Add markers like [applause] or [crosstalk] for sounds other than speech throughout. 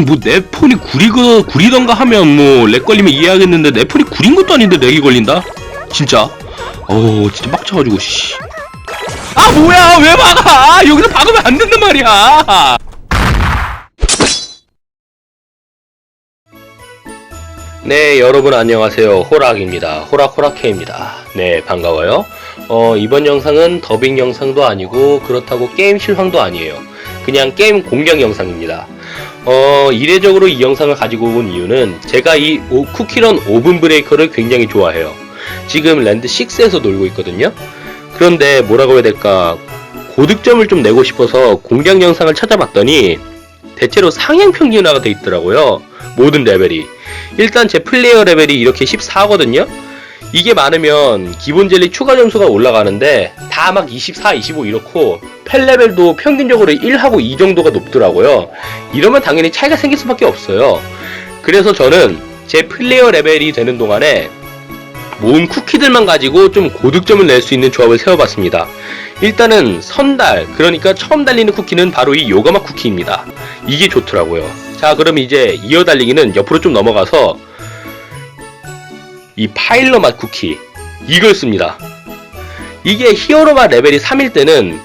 뭐 내 폰이 구리거 구리던가 하면 뭐 렉 걸리면 이해하겠는데 내 폰이 구린 것도 아닌데 렉이 걸린다? 진짜? 어우 진짜 빡쳐가지고 씨. 아 뭐야 왜 막아? 여기서 박으면 안 된단 말이야. 네 여러분 안녕하세요. 호락입니다. 호락호락해입니다. 네 반가워요. 어 이번 영상은 더빙 영상도 아니고 그렇다고 게임 실황도 아니에요. 그냥 게임 공략 영상입니다 어 이례적으로 이 영상을 가지고 온 이유는 제가 이 오- 쿠키런 오븐 브레이커를 굉장히 좋아해요. 지금 랜드 6에서 놀고 있거든요. 그런데 뭐라고 해야 될까? 고득점을 좀 내고 싶어서 공략 영상을 찾아봤더니 대체로 상향 평균화가 돼 있더라고요. 모든 레벨이. 일단 제 플레이어 레벨이 이렇게 14거든요 이게 많으면 기본 젤리 추가 점수가 올라가는데 다 막 24, 25 이렇고 펠 레벨도 평균적으로 1하고 2 정도가 높더라고요 이러면 당연히 차이가 생길 수밖에 없어요 그래서 저는 제 플레이어 레벨이 되는 동안에 모은 쿠키들만 가지고 좀 고득점을 낼 수 있는 조합을 세워봤습니다. 일단은 선달, 그러니까 처음 달리는 쿠키는 바로 이 요가맛 쿠키입니다. 이게 좋더라고요. 자, 그럼 이제 이어 달리기는 옆으로 좀 넘어가서 이 파일러 맛 쿠키, 이걸 씁니다. 이게 히어로 맛 레벨이 3일 때는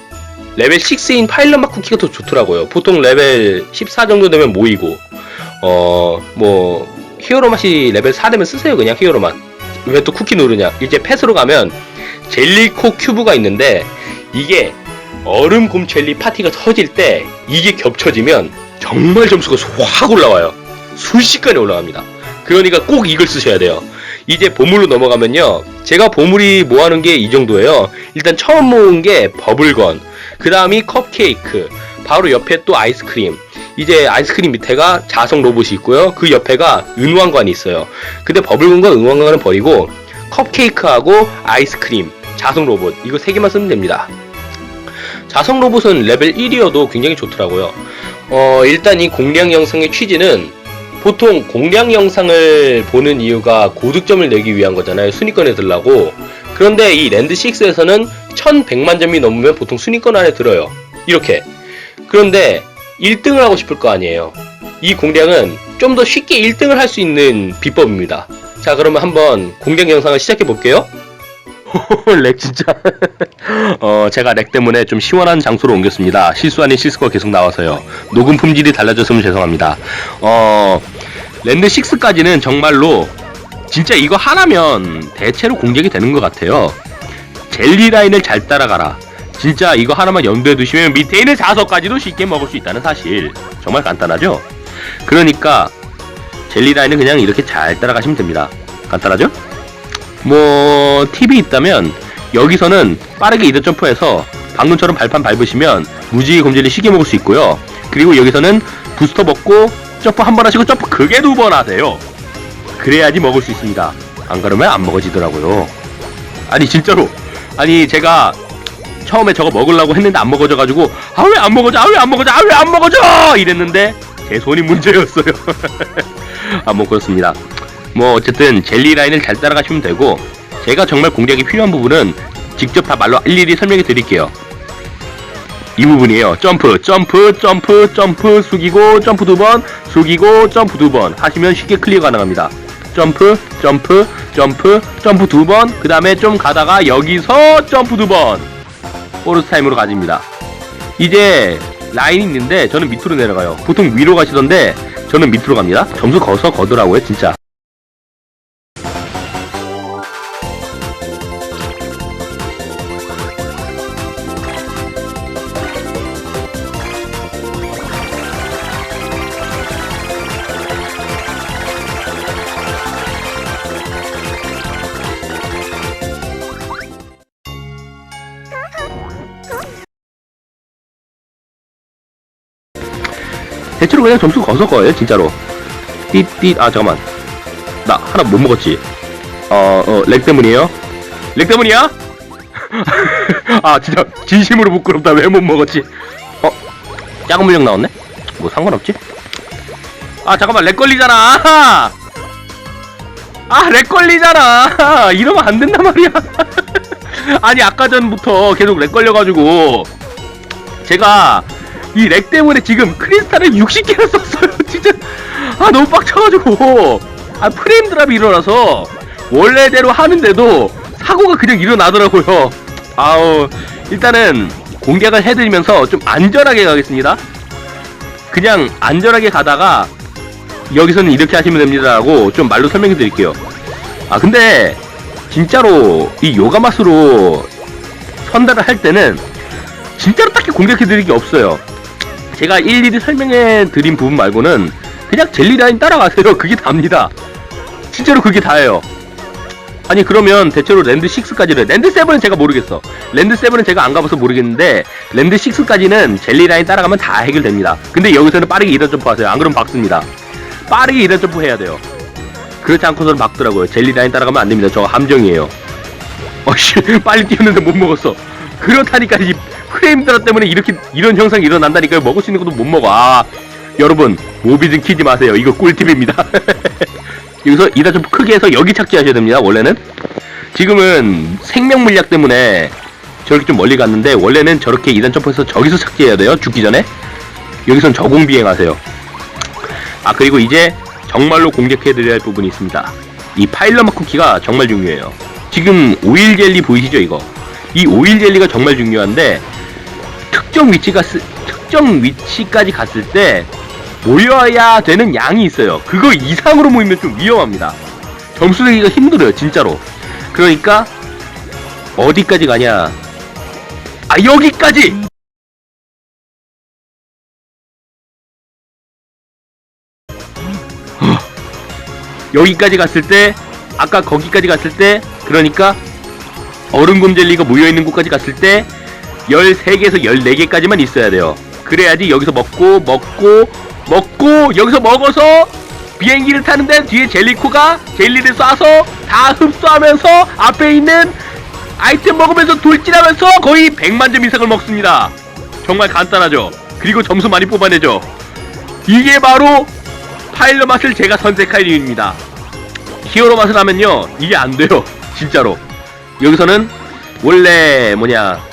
레벨 6인 파일럿 맛 쿠키가 더 좋더라고요. 보통 레벨 14 정도 되면 모이고, 어, 뭐, 히어로 맛이 레벨 4 되면 쓰세요. 그냥 히어로 맛. 왜 또 쿠키 누르냐? 이제 펫으로 가면 젤리코 큐브가 있는데 이게 얼음 곰 젤리 파티가 터질 때 이게 겹쳐지면 정말 점수가 확 올라와요. 순식간에 올라갑니다. 그러니까 꼭 이걸 쓰셔야 돼요. 이제 보물로 넘어가면요. 제가 보물이 모아놓은 게 이 정도예요. 일단 처음 모은 게 버블건, 그 다음이 컵케이크, 바로 옆에 또 아이스크림. 이제 아이스크림 밑에가 자석 로봇이 있고요. 그 옆에가 은왕관이 있어요. 근데 버블건과 은왕관은 버리고 컵케이크하고 아이스크림, 자석 로봇 이거 세 개만 쓰면 됩니다. 자석 로봇은 레벨 1이어도 굉장히 좋더라고요. 어, 일단 이 공략 영상의 취지는 보통 공략 영상을 보는 이유가 고득점을 내기 위한 거잖아요. 순위권에 들라고. 그런데 이 랜드 6에서는 1100만 점이 넘으면 보통 순위권 안에 들어요. 이렇게. 그런데 1등을 하고 싶을 거 아니에요. 이 공략은 좀 더 쉽게 1등을 할 수 있는 비법입니다. 자, 그러면 한번 공략 영상을 시작해 볼게요. 렉 진짜. [laughs] 어, 제가 렉 때문에 좀 시원한 장소로 옮겼습니다. 실수 아닌 실수가 계속 나와서요. 녹음 품질이 달라졌으면 죄송합니다. 어, 랜드 6까지는 정말로 진짜 이거 하나면 대체로 공략이 되는 것 같아요. 젤리 라인을 잘 따라가라. 진짜 이거 하나만 염두에 두시면 밑에 있는 자석까지도 쉽게 먹을 수 있다는 사실. 정말 간단하죠? 그러니까 젤리 라인은 그냥 이렇게 잘 따라가시면 됩니다. 간단하죠? 뭐 팁이 있다면 여기서는 빠르게 이드 점프해서 방금처럼 발판 밟으시면 무지개 곰젤리 쉽게 먹을 수 있고요. 그리고 여기서는 부스터 먹고 점프 한 번 하시고 점프 크게 두 번 하세요. 그래야지 먹을 수 있습니다. 안 그러면 안 먹어지더라고요. 아니 진짜로 아니 제가 처음에 저거 먹으려고 했는데 안 먹어져가지고 아 왜 안 먹어져 아 왜 안 먹어져 아 왜 안 먹어져 이랬는데 제 손이 문제였어요. [laughs] 아뭐 그렇습니다. 뭐 어쨌든 젤리 라인을 잘 따라가시면 되고 제가 정말 공략이 필요한 부분은 직접 다 말로 일일이 설명해 드릴게요. 이 부분이에요. 점프, 점프, 점프, 점프, 숙이고, 점프 두 번, 숙이고, 점프 두 번 하시면 쉽게 클리어 가능합니다. 점프, 점프, 점프, 점프 두 번, 그 다음에 좀 가다가 여기서 점프 두 번. 보너스 타임으로 가집니다. 이제 라인이 있는데 저는 밑으로 내려가요. 보통 위로 가시던데 저는 밑으로 갑니다. 점수 거서 거더라고요, 진짜. 대체로 그냥 점수 거서 거예요, 진짜로. 띠띠, 아, 잠깐만. 나 하나 못 먹었지. 어, 어, 렉 때문이에요? 렉 때문이야? [laughs] 아, 진짜, 진심으로 부끄럽다. 왜 못 먹었지? 어? 작은 물량 나왔네? 뭐 상관없지? 아, 잠깐만, 렉 걸리잖아! [laughs] 아, 렉 걸리잖아! [laughs] 이러면 안 된단 말이야. 아니, 아까 전부터 계속 렉 걸려가지고, 제가 이 렉 때문에 지금 크리스탈을 60개나 썼어요. [laughs] 진짜. 아 너무 빡쳐가지고. 아 프레임 드랍이 일어나서 원래대로 하는데도 사고가 그냥 일어나더라고요. 아우 일단은 공략을 해드리면서 좀 안전하게 가겠습니다. 그냥 안전하게 가다가 여기서는 이렇게 하시면 됩니다라고 좀 말로 설명해 드릴게요. 아 근데 진짜로 이 요가 맛으로 선달을 할 때는 진짜로 딱히 공략해 드릴 게 없어요 제가 일일이 설명해 드린 부분 말고는 그냥 젤리 라인 따라가세요. [laughs] 그게 답니다. 진짜로 그게 다예요. 아니 그러면 대체로 랜드 6까지는 랜드 7은 제가 모르겠어. 랜드 7은 제가 안 가봐서 모르겠는데 랜드 6까지는 젤리 라인 따라가면 다 해결됩니다. 근데 여기서는 빠르게 이런 점프 하세요. 안 그러면 박습니다. 빠르게 이런 점프 해야 돼요. 그렇지 않고서는 박더라고요. 젤리 라인 따라가면 안 됩니다. 저 함정이에요. 어씨 [laughs] 빨리 뛰었는데 못 먹었어. 그렇다니까 이 프레임 드랍 때문에 이렇게 이런 현상이 일어난다니까요. 먹을 수 있는 것도 못 먹어. 아 여러분 모비즘 키지 마세요. 이거 꿀팁입니다. [laughs] 여기서 이다 좀 크게 해서 여기 착지하셔야 됩니다. 원래는 지금은 생명 물약 때문에 저렇게 좀 멀리 갔는데 원래는 저렇게 이단 점프해서 저기서 착지해야 돼요. 죽기 전에 여기선 저공 비행하세요. 아 그리고 이제 정말로 공격해드려야 할 부분이 있습니다. 이 파일럿 쿠키가 정말 중요해요. 지금 오일 젤리 보이시죠 이거? 이 오일 젤리가 정말 중요한데 특정 위치가 쓰, 특정 위치까지 갔을 때 모여야 되는 양이 있어요. 그거 이상으로 모이면 좀 위험합니다. 점수 내기가 힘들어요, 진짜로. 그러니까 어디까지 가냐? 아 여기까지. 어, 여기까지 갔을 때 아까 거기까지 갔을 때 그러니까 얼음곰 젤리가 모여있는 곳까지 갔을 때 13개에서 14개까지만 있어야 돼요. 그래야지 여기서 먹고 먹고 먹고 여기서 먹어서 비행기를 타는데 뒤에 젤리코가 젤리를 쏴서 다 흡수하면서 앞에 있는 아이템 먹으면서 돌진하면서 거의 100만 점 이상을 먹습니다. 정말 간단하죠. 그리고 점수 많이 뽑아내죠. 이게 바로 파일럿 맛을 제가 선택할 이유입니다. 히어로 맛을 하면요 이게 안 돼요 [laughs] 진짜로 여기서는 원래 뭐냐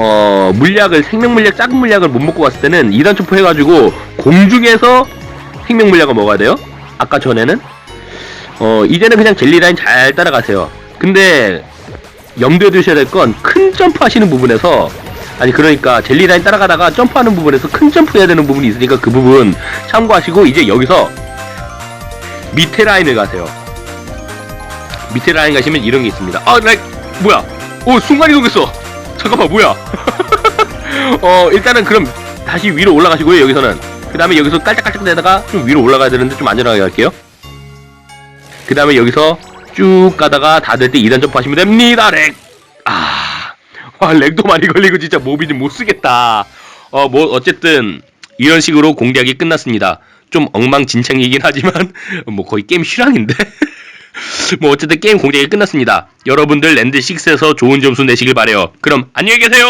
어 물약을 생명 물약 작은 물약을 못 먹고 갔을 때는 2단 점프 해가지고 공중에서 생명 물약을 먹어야 돼요 아까 전에는 어 이제는 그냥 젤리 라인 잘 따라가세요 근데 염두에 두셔야 될 건 큰 점프 하시는 부분에서 아니 그러니까 젤리 라인 따라가다가 점프하는 부분에서 큰 점프 해야 되는 부분이 있으니까 그 부분 참고하시고 이제 여기서 밑에 라인을 가세요. 밑에 라인 가시면 이런 게 있습니다. 아, 나 뭐야? 오, 순간 이동했어. 잠깐만, 뭐야? [laughs] 어, 일단은 그럼 다시 위로 올라가시고요. 여기서는 그 다음에 여기서 깔짝깔짝 대다가 좀 위로 올라가야 되는데 좀 안전하게 갈게요. 그 다음에 여기서 쭉 가다가 다 될 때 2단 점프 하시면 됩니다. 렉. 아, 와, 렉도 많이 걸리고 진짜 모비 좀 못 쓰겠다. 어, 뭐 어쨌든 이런 식으로 공략이 끝났습니다. 좀 엉망진창이긴 하지만 [laughs] 뭐 거의 게임 실황인데 [laughs] [laughs] 뭐 어쨌든 게임 공략이 끝났습니다. 여러분들 랜드 6에서 좋은 점수 내시길 바래요. 그럼 안녕히 계세요.